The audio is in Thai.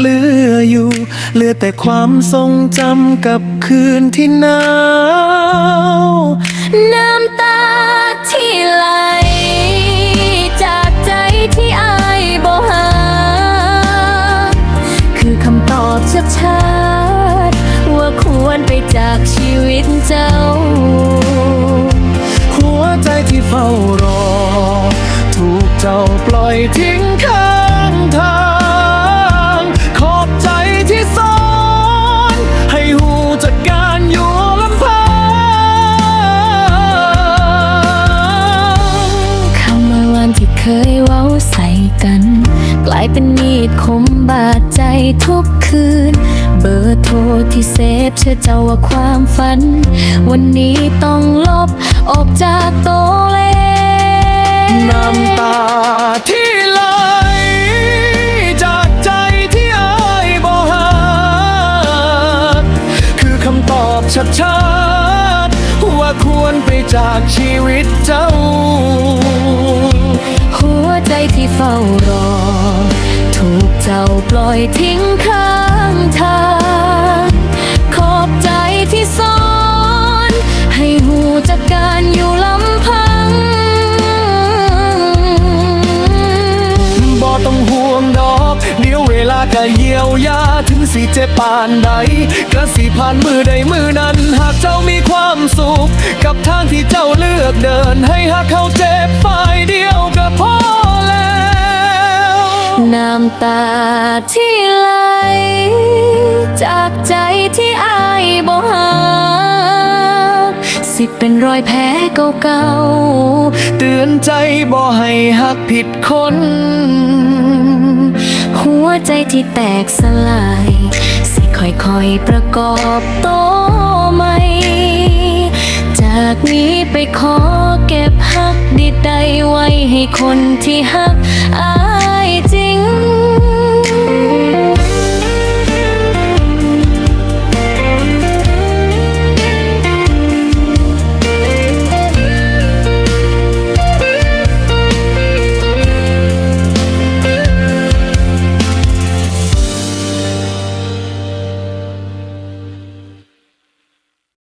เลือยอยู่เลือยแต่ความทรงจำกับคืนที่หนาวน้ำตาที่ไหล จากใจที่อายบ่หา คือคำตอบชัดๆว่าควรไปจากชีวิตเจ้า หัวใจที่เฝ้ารอ ถูกเจ้าปล่อยทิ้งเขา เคยเว้าใส่กัน กลายเป็นมีดคมบาดใจทุกคืน เบอร์โทรที่เซฟเชื่อเจ้าว่าความฝัน วันนี้ต้องลบออกจากโตเลน้ำตาที่ไหลจากใจที่อายบ่หาคือคำตอบชัดๆว่าควรไปจากชีวิตเจ้า อยทิ้งข้างทางขอบใจที่สอน ให้หูจักการอยู่ลำพัง บ่ต้องห่วงดอก เดี๋ยวเวลาก็เยียวยา ถึงสิเจ็บปานใดก็สิผ่านมือใดมือนั้น หากเจ้ามีความสุข กับทางที่เจ้าเลือกเดิน ให้หากเขาเจ็บฝ่ายเดียวำตาที่ไหล จากใจที่อายบ่หา สิเป็นรอยแผลเก่าๆเตือนใจบ่ให้หักผิดคน หัวใจที่แตกสลาย สิค่อยๆประกอบโตใหม่ จากนี้ไปขอเก็บฮักดีใดไว้ให้คนที่ฮักอา